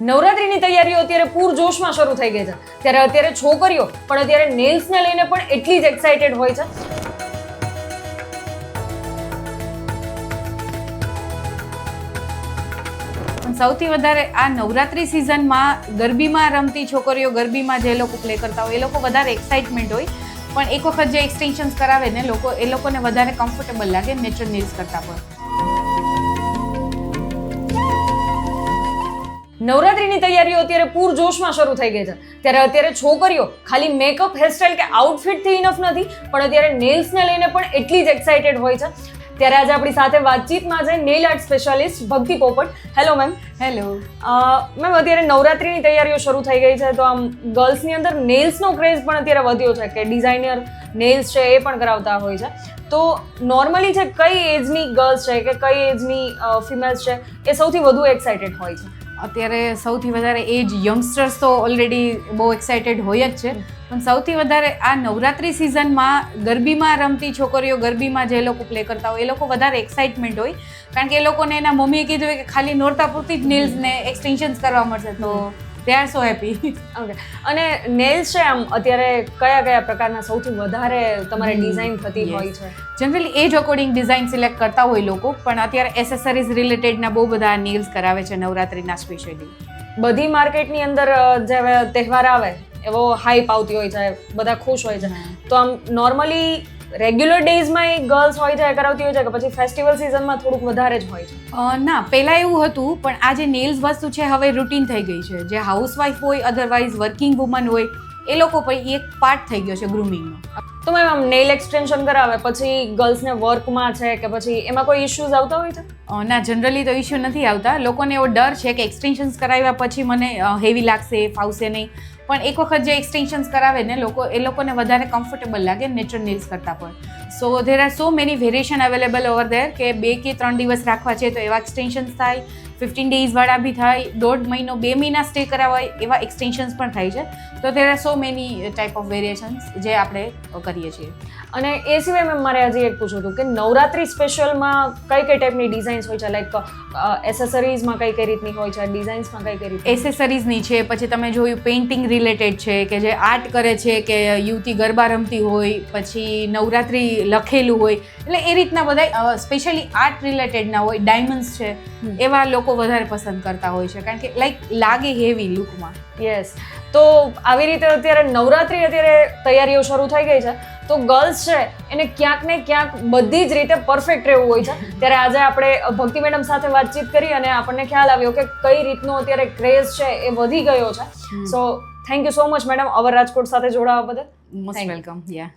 નવરાત્રીની તૈયારીઓ અત્યારે પૂરજોશમાં શરૂ થઈ ગઈ છે. ત્યારે અત્યારે છોકરીઓ પણ અત્યારે નેલ્સને લઈને પણ એટલી જ એક્સાઇટેડ હોય છે. સૌથી વધારે આ નવરાત્રી સિઝનમાં ગરબીમાં રમતી છોકરીઓ, ગરબીમાં જે લોકો પ્લે કરતા હોય, એ લોકો વધારે એક્સાઇટમેન્ટ હોય. પણ એક વખત જે એક્સટેન્શન્સ કરાવે ને લોકો, એ લોકોને વધારે કમ્ફર્ટેબલ લાગે નેચર નેલ્સ કરતાં પણ. નવરાત્રીની તૈયારીઓ અત્યારે પૂરજોશમાં શરૂ થઈ ગઈ છે. ત્યારે અત્યારે છોકરીઓ ખાલી મેકઅપ હેરસ્ટાઇલ કે આઉટફિટથી ઇનફ નથી પણ અત્યારે નેલ્સને લઈને પણ એટલી જ એક્સાઇટેડ હોય છે. ત્યારે આજે આપણી સાથે વાતચીતમાં છે નેલ આર્ટ સ્પેશિયાલિસ્ટ ભક્તિ પોપટ. હેલો મેમ હેલો મેમ અત્યારે નવરાત્રીની તૈયારીઓ શરૂ થઈ ગઈ છે તો આમ ગર્લ્સની અંદર નેલ્સનો ક્રેઝ પણ અત્યારે વધ્યો છે કે ડિઝાઇનર નેલ્સ છે એ પણ કરાવતા હોય છે. તો નોર્મલી છે કઈ એજની ગર્લ્સ છે કે કઈ એજની ફિમેલ્સ છે એ સૌથી વધુ એક્સાઇટેડ હોય છે? અત્યારે સૌથી વધારે એજ યંગસ્ટર્સ તો ઓલરેડી બહુ એક્સાઇટેડ હોય જ છે. પણ સૌથી વધારે આ નવરાત્રી સિઝનમાં ગરબીમાં રમતી છોકરીઓ ગરબીમાં જે લોકો પ્લે કરતા હોય, એ લોકો વધારે એક્સાઇટમેન્ટ હોય. કારણ કે એ લોકોને એના મમ્મીએ કીધું કે ખાલી નોરતા પૂરતી જ નેલ્સને એક્સટેન્શન્સ કરવા મળશે. તો they are so happy okay અને નેલ્સ છે આમ અત્યારે કયા કયા પ્રકારના સૌથી વધારે તમારે ડિઝાઇન થતી yes. હોય છે? Generally age according design select કરતા હોય લોકો પણ અત્યારે એસેસરીઝ રિલેટેડના બહુ બધા નેલ્સ કરાવે છે નવરાત્રીના સ્પેશિયલી બધી માર્કેટની અંદર જે તહેવાર આવે એવો હાઈપ આવતી હોય છે બધા ખુશ હોય છે. તો આમ નોર્મલી રેગ્યુલર ડેઝમાં એ ગર્લ્સ હોય છે કરાવતી હોય છે કે પછી ફેસ્ટિવલ સિઝનમાં થોડુંક વધારે જ હોય છે? ના પહેલાં એવું હતું પણ આ જે નેલ્સ વસ્તુ છે હવે રૂટીન થઈ ગઈ છે. જે હાઉસવાઈફ હોય અધરવાઇઝ વર્કિંગ વુમન હોય એ લોકો પણ એક પાર્ટ થઈ ગયો છે ગ્રુમિંગનો તો મેમ આમ નેલ એક્સટેન્શન કરાવે પછી ગર્લ્સને વર્કમાં છે કે પછી એમાં કોઈ ઇશ્યુઝ આવતા હોય છે? ના જનરલી તો ઇશ્યુ નથી આવતા. લોકોને એવો ડર છે કે એક્સટેન્શન્સ કરાવ્યા પછી મને હેવી લાગશે ફાવશે નહીં. પણ એક વખત જે એક્સટેન્શન્સ કરાવે ને, લોકો, એ લોકોને વધારે કમ્ફર્ટેબલ લાગે નેચર નેલ્સ કરતાં પણ. So there are so many variation available over there કે બે કે ત્રણ દિવસ રાખવા છે તો એવા એક્સટેન્શન્સ થાય ફિફ્ટીન ડેઝવાળા બી થાય દોઢ મહિનો બે મહિના સ્ટે કરાવવા હોય એવા એક્સટેન્શન્સ પણ થાય છે. તો there are so many type of variations જે આપણે કરીએ છીએ. અને એ સિવાય મેં મારે હજી એક પૂછવું હતું કે નવરાત્રી સ્પેશિયલમાં કઈ કઈ ટાઈપની ડિઝાઇન્સ હોય છે? લાઈક એસેસરીઝમાં કઈ કઈ રીતની હોય છે? ડિઝાઇન્સમાં કઈ કઈ રીતની? એસેસરીઝની છે પછી તમે જોયું પેઇન્ટિંગ રિલેટેડ છે કે જે આર્ટ કરે છે કે યુવતી ગરબા રમતી હોય પછી નવરાત્રી લખેલું હોય. એટલે એ રીતના બધા સ્પેશિયલી આર્ટ રિલેટેડના હોય ડાયમંડ્સ છે. એવા લોકો વધારે પસંદ કરતા હોય છે કારણ કે લાઈક લાગે હેવી લુકમાં યસ તો આવી રીતે અત્યારે નવરાત્રી અત્યારે તૈયારીઓ શરૂ થઈ ગઈ છે. તો ગર્લ્સ છે એને ક્યાંક ને ક્યાંક બધી જ રીતે પરફેક્ટ રહેવું હોય છે. ત્યારે આજે આપણે ભક્તિ મેડમ સાથે વાતચીત કરી અને આપણને ખ્યાલ આવ્યો કે કઈ રીતનો અત્યારે ક્રેઝ છે એ વધી ગયો છે. So thank you so much madam our Rajkot સાથે જોડાવા બદલ. મોસ્ટ વેલકમ યા